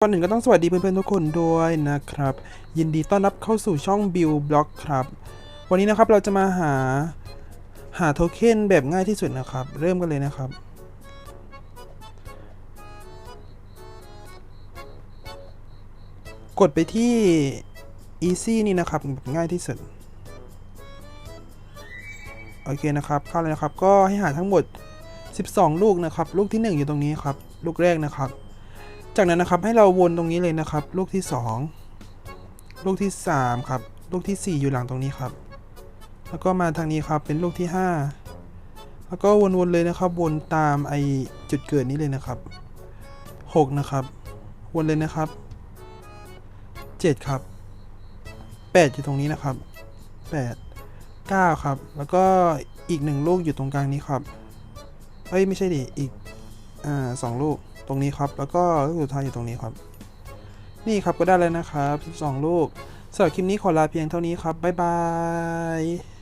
ก่อนอื่นก็ต้องสวัสดีเพื่อนๆทุกคนด้วยนะครับ ยินดีต้อนรับเข้าสู่ช่อง Bill Block ครับ วันนี้นะครับเราจะมาหาหาโทเค็นแบบง่ายที่สุดนะครับ เริ่มกันเลยนะครับ กดไปที่ easy นี่นะครับแบบง่ายที่สุด โอเคนะครับเข้าเลยนะครับ ก็ให้หาทั้งหมด 12 ลูกนะครับ ลูกที่ 1 อยู่ตรงนี้ครับ ลูกแรกนะครับ จากนั้นนะครับให้เราวนตรงนี้เลยนะครับ ลูกที่ 2 ลูกที่ 3 ครับ ลูกทีสี่ 4 อยู่หลังตรงนี้ครับ แล้วก็มาทางนี้ครับเป็นลูกที่ 5 แล้วก็วนๆเลยนะครับ วนตามไอจุดเกิดนี้เลยนะครับ 6 นะครับ วนเลยนะครับ 7 ครับ 8 อยู่ตรงนี้นะครับ 8 9 ครับ แล้วก็อีกหนึ่งลูกอยู่ตรงกลางนี้ครับเอ้ยไม่ใช่ดิอีก อ่าสองลูกตรงนี้ครับ แล้วก็ลูกสุดท้ายอยู่ตรงนี้ครับ นี่ครับก็ได้แล้วนะครับ 12 ลูกสำหรับคลิปนี้ขอลาเพียงเท่านี้ครับบ๊ายบาย